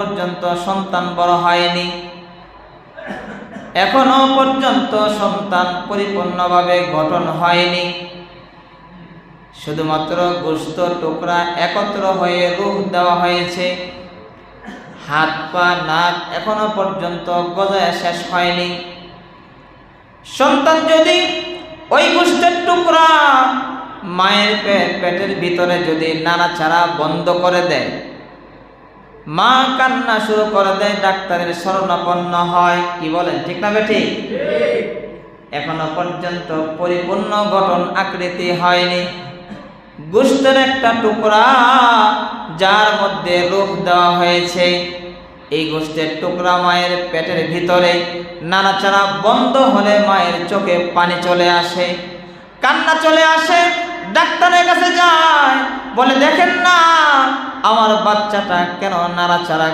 পর্যন্ত সন্তান বড় হয়নি। এখনও পর্যন্ত সন্তান পরিপূর্ণভাবে গঠন হয়নি। শুধুমাত্র গোস্ত টুকরা একত্র হয়ে রূপ দেওয়া হয়েছে। হাত, পা, নাক এখনও পর্যন্ত গজায় শেষ হয়নি। সন্তান যদি ওই গোষ্ঠের টুকরা মায়ের পেটের ভিতরে যদি নাড়াচাড়া বন্ধ করে দেয় মা কান্না শুরু করে দেয় ডাক্তারের শরণাপন্ন হয়। কি বলেন ঠিক না বেঠি? এখনও পর্যন্ত পরিপূর্ণ গঠন আকৃতি হয়নি। গোষ্ঠের একটা টুকরা যার মধ্যে রূপ দেওয়া হয়েছে। এই গোষ্ঠের টুকরা মায়ের পেটের ভিতরে নাড়াচাড়া বন্ধ হলে মায়ের চোখে পানি চলে আসে। কান্না চলে আসে ডাক্তারের বলে দেখেন না আমার বাচ্চাটা কেন নাড়াচাড়া